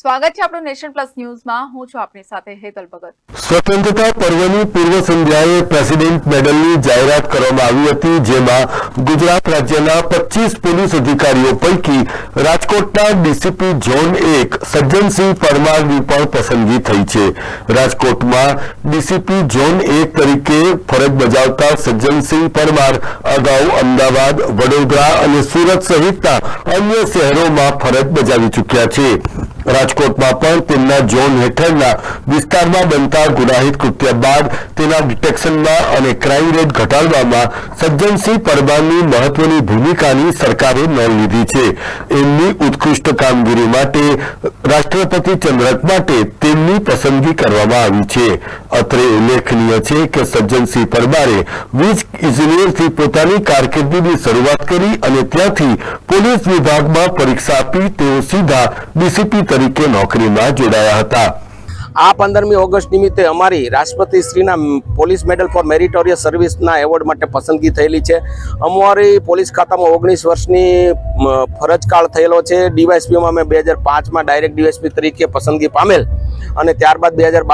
સ્વાગત છે આપણું નેશન પ્લસ ન્યૂઝમાં. હું છું આપની સાથે હેતલ ભગત. સ્વતંત્રતા પર્વની પૂર્વ સંધ્યાએ પ્રેસિડેન્ટ મેડલની જાહેરાત કરવામાં આવી હતી, જેમાં ગુજરાત રાજ્યના પચીસ પોલીસ અધિકારીઓ પૈકી રાજકોટના ડીસીપી ઝોન એક સજ્જનસિંહ પરમારની પણ પસંદગી થઈ છે. રાજકોટમાં ડીસીપી ઝોન એક તરીકે ફરજ બજાવતા સજ્જનસિંહ પરમાર અગાઉ અમદાવાદ, વડોદરા અને સુરત સહિતના અન્ય શહેરોમાં ફરજ બજાવી ચૂક્યા છે. રાજકોટમાં પણ તેમના ઝોન હેઠળના વિસ્તારમાં બનતા ગુનાહિત કૃત્ય બાદ તેના ડિટેક્શનમાં અને ક્રાઇમ રેટ ઘટાડવામાં સજ્જનસિંહ પરમારની મહત્વની ભૂમિકાની સરકારે નોંધ લીધી છે. એમની ઉત્કૃષ્ટ કામગીરી માટે રાષ્ટ્રપતિ ચંદ્રક માટે તેમની પસંદગી કરવામાં આવી છે. અત્રે ઉલ્લેખનીય છે કે સજ્જનસિંહ પરમારે વીજ ઇજનેરથી પોતાની કારકિર્દીની શરૂઆત કરી અને ત્યાંથી પોલીસ વિભાગમાં પરીક્ષા આપી તેઓ સીધા ડીસીપી તરીકે નોકરીમાં જોડાયા હતા. આ પંદરમી ઓગસ્ટ નિમિત્તે અમારી રાષ્ટ્રપતિ શ્રીના પોલીસ મેડલ ફોર મેરિટોરિયસ સર્વિસના એવોર્ડ માટે પસંદગી થયેલી છે. અમારી પોલીસ ખાતામાં ઓગણીસ વર્ષની ફરજકાળ થયેલો છે. ડીવાયસપીમાં અમે બે હજાર પાંચમાં ડાયરેક્ટ ડીવાયસપી તરીકે પસંદગી પામેલ અને ત્યારબાદ બે હજાર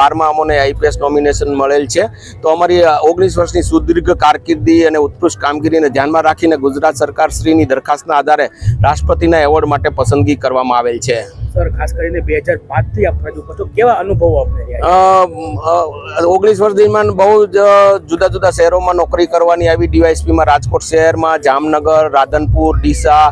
બારમાં અમને આઈપીએસ નોમિનેશન મળેલ છે. તો અમારી ઓગણીસ વર્ષની સુદીર્ઘ કારકિર્દી અને ઉત્કૃષ્ટ કામગીરીને ધ્યાનમાં રાખીને ગુજરાત સરકાર શ્રીની દરખાસ્તના આધારે રાષ્ટ્રપતિના એવોર્ડ માટે પસંદગી કરવામાં આવેલ છે. સર ખાસ કરીને બે હજાર પાંચથી આપ ફરજ ઉપર કેવા અનુભવો આપને? ઓગણીસ વર્ષ દરમિયાન બહુ જ જુદા જુદા શહેરોમાં નોકરી કરવાની આવી ડીવાયસપીમાં રાજકોટ શહેરમાં, જામનગર, રાધનપુર, ડીસા,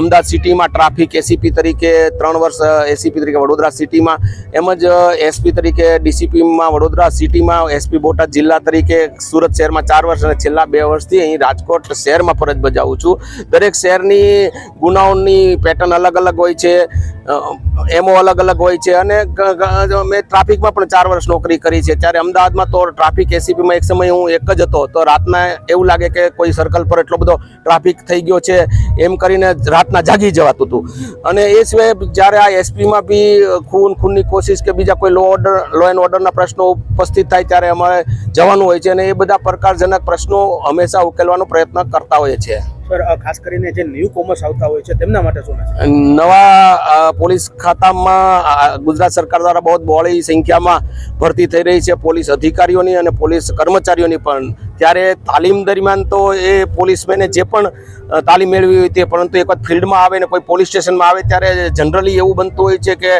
અમદાવાદ સિટીમાં ટ્રાફિક એસીપી તરીકે ત્રણ વર્ષ એસીપી તરીકે વડોદરા સિટીમાં એમ જ એસપી તરીકે ડીસીપીમાં વડોદરા સિટીમાં, એસપી બોટાદ જિલ્લા તરીકે સુરત શહેરમાં ચાર વર્ષ અને છેલ્લા બે વર્ષથી અહીં રાજકોટ શહેરમાં ફરજ બજાવું છું. દરેક શહેરની ગુનાઓની પેટર્ન અલગ અલગ હોય છે. એમો અલગ અલગ હોય છે અને મેં ટ્રાફિકમાં પણ ચાર વર્ષ નોકરી કરી છે. ત્યારે અમદાવાદમાં તો ટ્રાફિક એસીપીમાં એક સમય હું એક જ હતો. તો રાતના એવું લાગે કે કોઈ સર્કલ પર એટલો બધો ટ્રાફિક થઈ ગયો છે, એમ કરીને રાતના જાગી જવાતું હતું. અને એ સિવાય જ્યારે આ એસપીમાં બી ખૂન, ખૂનની કોશિશ કે બીજા કોઈ લો ઓર્ડર લો એન્ડ ઓર્ડરના પ્રશ્નો ઉપસ્થિત થાય ત્યારે અમારે જવાનું હોય છે અને એ બધા પ્રકારજનક પ્રશ્નો હંમેશા ઉકેલવાનો પ્રયત્ન કરતા હોઈએ છીએ સર ખાસ કરીને જે ન્યૂ કોમર્સ આવતા હોય છે, તેમના માટે શું નવા પોલીસ ખાતામાં ગુજરાત સરકાર દ્વારા બહુ બહોળી સંખ્યામાં ભરતી થઈ રહી છે. પોલીસ અધિકારીઓની અને પોલીસ કર્મચારીઓની પણ. ત્યારે તાલીમ દરમિયાન તો એ પોલીસમેને જે પણ તાલીમ મેળવી હોય તે, પરંતુ એક વખત ફિલ્ડમાં આવે ને કોઈ પોલીસ સ્ટેશનમાં આવે, ત્યારે જનરલી એવું બનતું હોય છે કે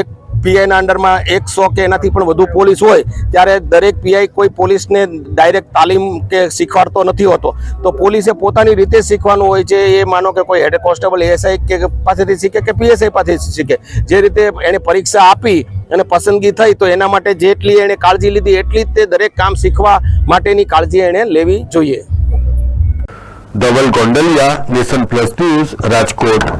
એક પીઆઈના અંડરમાં એકસો કે એનાથી પણ વધુ પોલીસ હોય, ત્યારે દરેક પીઆઈ કોઈ પોલીસને ડાયરેક્ટ તાલીમ કે શીખવાડતો નથી હોતો. તો પોલીસે પોતાની રીતે શીખવાનું હોય છે, એ માનો કે કોઈ હેડ કોન્સ્ટેબલ એએસઆઈ કે પાસેથી શીખે કે પીએસઆઈ પાસેથી શીખે. જે રીતે એણે પરીક્ષા આપી અને પસંદગી થઈ, તો એના માટે જેટલી એણે કાળજી લીધી, એટલી જ તે દરેક કામ શીખવા માટેની કાળજી એણે લેવી જોઈએ. Dhaval Gondaliya, nation plus news, Rajkot.